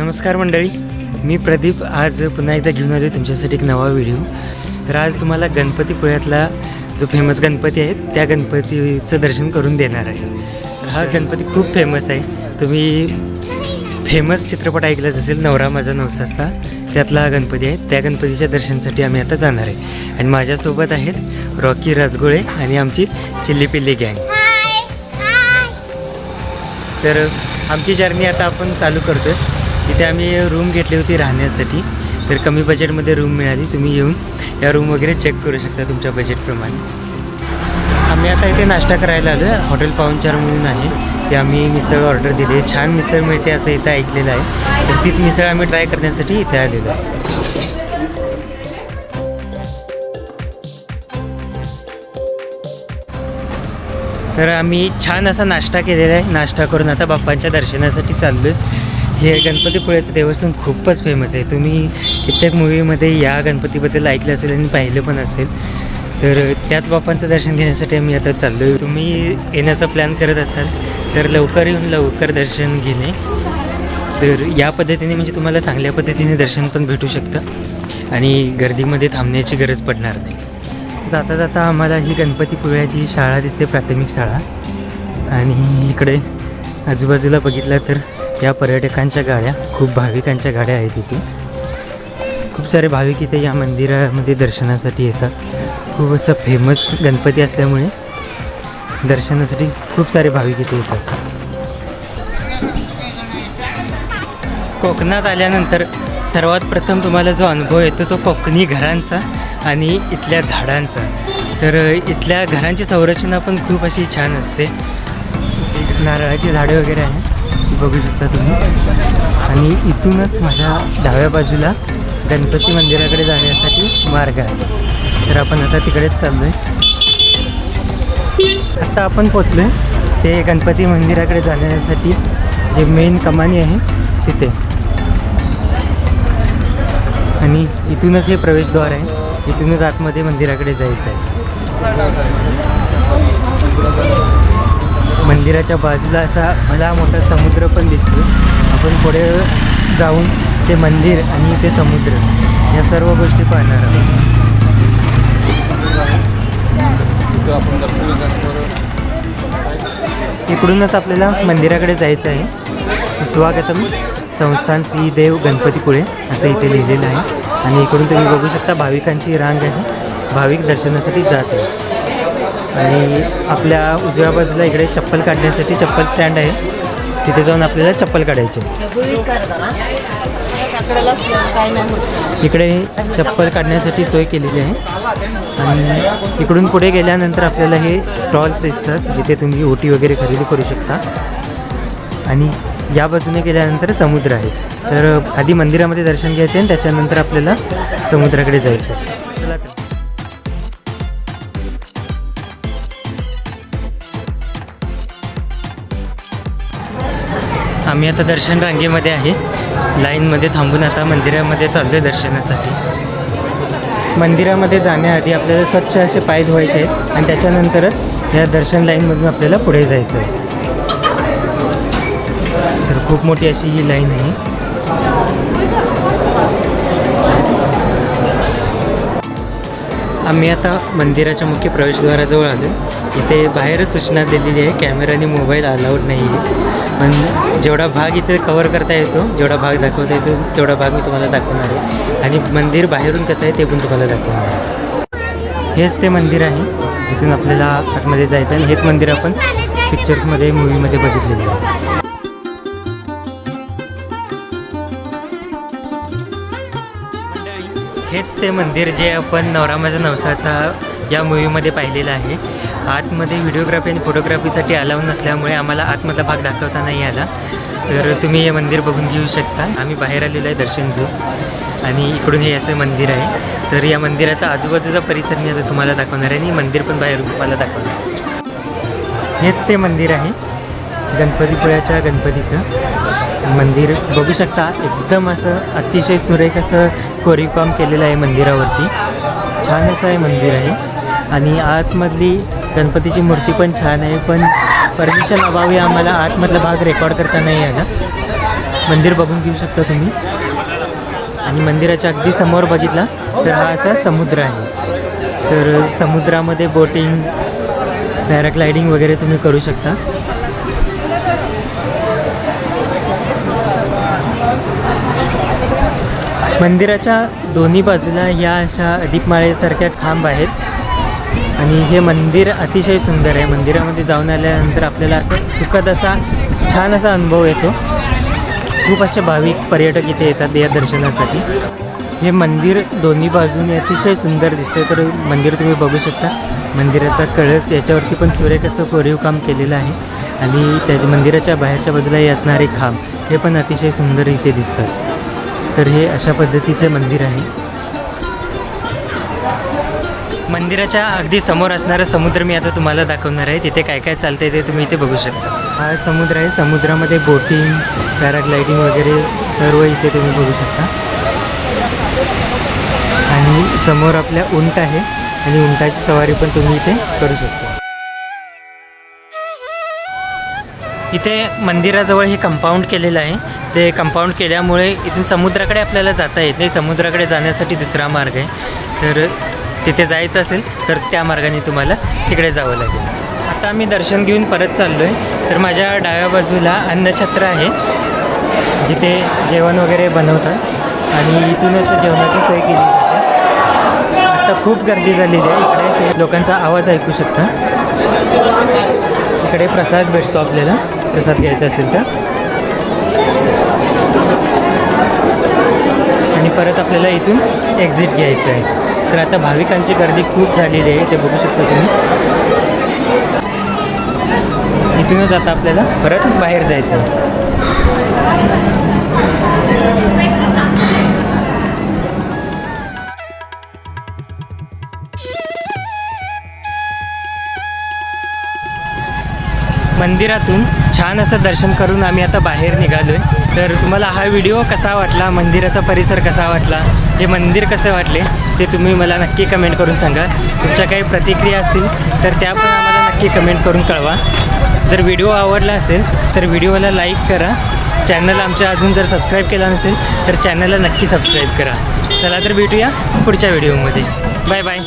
नमस्कार मंडळी मी प्रदीप आज पुन्हा एकदा घेऊन आलो तुमच्यासाठी एक नवा व्हिडिओ. तर आज तुम्हाला गणपतीपुळ्यातला जो फेमस गणपती आहे त्या गणपतीचं दर्शन करून देणार आहे. तर हा गणपती खूप फेमस आहे. तुम्ही फेमस चित्रपट ऐकलाच असेल नवरा माझा नवसाचा त्यातला हा गणपती आहे. त्या गणपतीच्या दर्शनासाठी आम्ही आता जाणार आहे. आणि माझ्यासोबत आहेत रॉकी राजगोळे आणि आमची चिल्ली पिल्ली गँग. तर आमची जर्नी आता आपण चालू करतो आहे इथे आम्ही रूम घेतली होती राहण्यासाठी. तर कमी बजेटमध्ये रूम मिळाली. तुम्ही येऊन या रूम वगैरे चेक करू शकता तुमच्या बजेटप्रमाणे आम्ही आता इथे नाश्ता करायला आलो हॉटेल पाहुणचार म्हणून आहे. ते आम्ही मिसळ ऑर्डर दिली छान मिसळ मिळते असं इथं ऐकलेलं आहे. तर तीच मिसळ आम्ही ट्राय करण्यासाठी इथे आलेलो आहे. तर आम्ही छान असा नाश्ता केलेला आहे. नाश्ता करून आता बाप्पांच्या दर्शनासाठी चाललो आहे हे गणपतीपुळ्याचं देवस्थान खूपच फेमस आहे. तुम्ही कित्येक मूवीमध्ये या गणपतीबद्दल ऐकलं असेल आणि पाहिलं पण असेल तर त्याच बाप्पांचं दर्शन घेण्यासाठी आम्ही आता चाललो आहे तुम्ही येण्याचा प्लॅन करत असाल तर लवकर येऊन लवकर दर्शन घेणे. तर या पद्धतीने म्हणजे तुम्हाला चांगल्या पद्धतीने दर्शन पण भेटू शकतं आणि गर्दीमध्ये थांबण्याची गरज पडणार नाही. जाता जाता आम्हाला ही गणपतीपुळ्याची शाळा दिसते प्राथमिक शाळा. आणि इकडे आजूबाजूला बघितलं तर या पर्यटकांच्या गाड्या खूप भाविकांच्या गाड्या आहेत इथे. खूप सारे भाविक इथे या मंदिरामध्ये दर्शनासाठी येतात. खूप असं फेमस गणपती असल्यामुळे दर्शनासाठी खूप सारे भाविक इथे येतात. कोकणात आल्यानंतर सर्वात प्रथम तुम्हाला जो अनुभव येतो तो कोकणी घरांचा आणि इथल्या झाडांचा. तर इथल्या घरांची संरचना पण खूप अशी छान असते. नारळाची झाडे वगैरे आहे बघू शकता तुम्ही. आणि इथूनच माझ्या डाव्या बाजूला गणपती मंदिराकडे जाण्यासाठी मार्ग आहे. तर आपण आता तिकडेच चाललो आहे आत्ता आपण पोचलो आहे ते गणपती मंदिराकडे जाण्यासाठी जे मेन कमानी आहे तिथे. आणि इथूनच हे प्रवेशद्वार आहे. इथूनच आतमध्ये मंदिराकडे जायचं आहे. मंदिराच्या बाजूला असा मला मोठा समुद्र पण दिसतो आपण पुढे जाऊन ते मंदिर आणि ते समुद्र या सर्व गोष्टी पाहणार आहोत. इकडूनच आपल्याला मंदिराकडे जायचं आहे. स्वागतम संस्थान श्री देव गणपतीपुळे असं इथे लिहिलेलं आहे. आणि इकडून तुम्ही बघू शकता भाविकांची रांग आहे. भाविक दर्शनासाठी जात आहे. आणि आपल्या उजव्या बाजूला इकडे चप्पल काढण्यासाठी चप्पल स्टँड आहे. तिथे जाऊन आपल्याला चप्पल काढायची. इकडे चप्पल काढण्यासाठी सोय केलेली आहे. आणि इकडून पुढे गेल्यानंतर आपल्याला हे स्टॉल्स दिसतात जिथे तुम्ही ओटी वगैरे खरेदी करू शकता. आणि या बाजूने गेल्यानंतर समुद्र आहे. तर आधी मंदिरामध्ये दर्शन घ्यायचे आणि त्याच्यानंतर आपल्याला समुद्राकडे जायचं आम्ही आता दर्शन रांगेमध्ये आहे. लाईनमध्ये थांबून आता मंदिरामध्ये चाललो आहे दर्शनासाठी. मंदिरामध्ये जाण्याआधी आपल्याला स्वच्छ असे पाय धुवायचे आहेत आणि त्याच्यानंतरच या दर्शन लाईनमधून आपल्याला पुढे जायचं आहे तर खूप मोठी अशी ही लाईन आहे. आम्ही आता मंदिराच्या मुख्य प्रवेशद्वाराजवळ आलो इथे बाहेरच सूचना दिलेली आहे. कॅमेरा आणि मोबाईल अलाउड नाही आहे पण जेवढा भाग इथे कवर करता येतो जेवढा भाग दाखवता येतो तेवढा भाग मी तुम्हाला दाखवणार आहे. आणि मंदिर बाहेरून कसं आहे ते पण तुम्हाला दाखवणार आहे. हेच ते मंदिर आहे. जिथून आपल्याला आतमध्ये जायचं आहे. आणि हेच मंदिर आपण पिक्चर्समध्ये मूवीमध्ये बघितलेलं आहे. हेच ते मंदिर जे आपण नवरा माझ्या नवसाचा या मूवीमध्ये पाहिलेलं आहे. आतमध्ये व्हिडिओग्राफी आणि फोटोग्राफीसाठी अलाव नसल्यामुळे आम्हाला आतमधला भाग दाखवता नाही आला. तर तुम्ही हे मंदिर बघून घेऊ शकता. आम्ही बाहेर आलेलो आहे दर्शन घेऊ आणि इकडून हे असं मंदिर आहे. तर या मंदिराचा आजूबाजूचा परिसर मी आता तुम्हाला दाखवणार आहे आणि मंदिर पण बाहेरून तुम्हाला दाखवणार आहे. हेच ते मंदिर आहे. गणपतीपुळ्याच्या गणपतीचं मंदिर. बघू शकता एकदम असं अतिशय सुरेख असं कोरीवकाम केलेलं आहे मंदिरावरती. छान असं हे मंदिर आहे. आणि आतमधली गणपतीची मूर्ती पण छान आहे पण परमिशन अभावी आम्हाला आतमधला भाग रेकॉर्ड करता नाही आला. मंदिर बघून घेऊ शकता तुम्ही. आणि मंदिराच्या अगदी समोर बघितला तर हा असा समुद्र आहे. तर समुद्रामध्ये बोटिंग पॅराग्लायडिंग वगैरे तुम्ही करू शकता. मंदिराच्या दोन्ही बाजूला या अशा दीपमाळेसारख्या खांब आहेत. आणि हे मंदिर अतिशय सुंदर आहे. मंदिरामध्ये जाऊन आल्यानंतर आपल्याला असं सुखद असा छान असा अनुभव येतो. खूप असे भाविक पर्यटक इथे येतात या दर्शनासाठी. हे मंदिर दोन्ही बाजूने अतिशय सुंदर दिसते तर मंदिर तुम्ही बघू शकता. मंदिराचा कळस याच्यावरती पण सुरेख असं कोरीव काम केलेलं आहे. आणि त्याच्या मंदिराच्या बाहेरच्या बाजूलाही असणारे खांब हे पण अतिशय सुंदर इथे दिसतात. तर हे अशा पद्धतीचे मंदिर आहे. मंदिराच्या अगदी समोर असणारं समुद्र मी आता तुम्हाला दाखवणार आहे. तिथे काय काय चालतंय ते तुम्ही इथे बघू शकता. हा समुद्र आहे. समुद्रामध्ये बोटिंग पॅराग्लायडिंग वगैरे सर्व इथे तुम्ही बघू शकता. आणि समोर आपल्या उंट आहे. आणि उंटाची सवारी पण तुम्ही इथे करू शकता. इथे मंदिराजवळ हे कंपाऊंड केलेलं आहे. ते कंपाऊंड केल्यामुळे इथून समुद्राकडे आपल्याला जाता येत नाही. समुद्राकडे जाण्यासाठी दुसरा मार्ग आहे. तर तिथे जायचं असेल तर त्या मार्गाने तुम्हाला तिकडे जावं लागेल. आता आम्ही दर्शन घेऊन परत चाललो आहे तर माझ्या डाव्या बाजूला अन्नछत्र आहे जिथे जेवण वगैरे बनवतात. आणि इथूनच जेवणाची सोय केली जाते. आता खूप गर्दी झालेली आहे. इकडे लोकांचा आवाज ऐकू शकता. इकडे प्रसाद भेटतो आपल्याला. प्रसाद घ्यायचा असेल तर. आणि परत आपल्याला इथून एक्झिट घ्यायचं आहे. तर आता भाविकांची गर्दी खूप झालेली आहे ते बघू शकता तुम्ही. इथूनच आता आपल्याला. परत बाहेर जायचं. मंदिरातून छान असं दर्शन करून आम्ही आता बाहेर निघालो आहे तर तुम्हाला हा व्हिडिओ कसा वाटला? मंदिराचा परिसर कसा वाटला? हे मंदिर कसे वाटले? ते तुम्ही मला नक्की कमेंट करून सांगा. तुमच्या काही प्रतिक्रिया असतील तर त्या पण आम्हाला नक्की कमेंट करून कळवा. जर व्हिडिओ आवडला असेल तर व्हिडिओला लाईक करा. चॅनल आमच्या अजून जर सबस्क्राईब केला नसेल तर चॅनलला नक्की सबस्क्राईब करा. चला तर भेटूया पुढच्या व्हिडिओमध्ये बाय बाय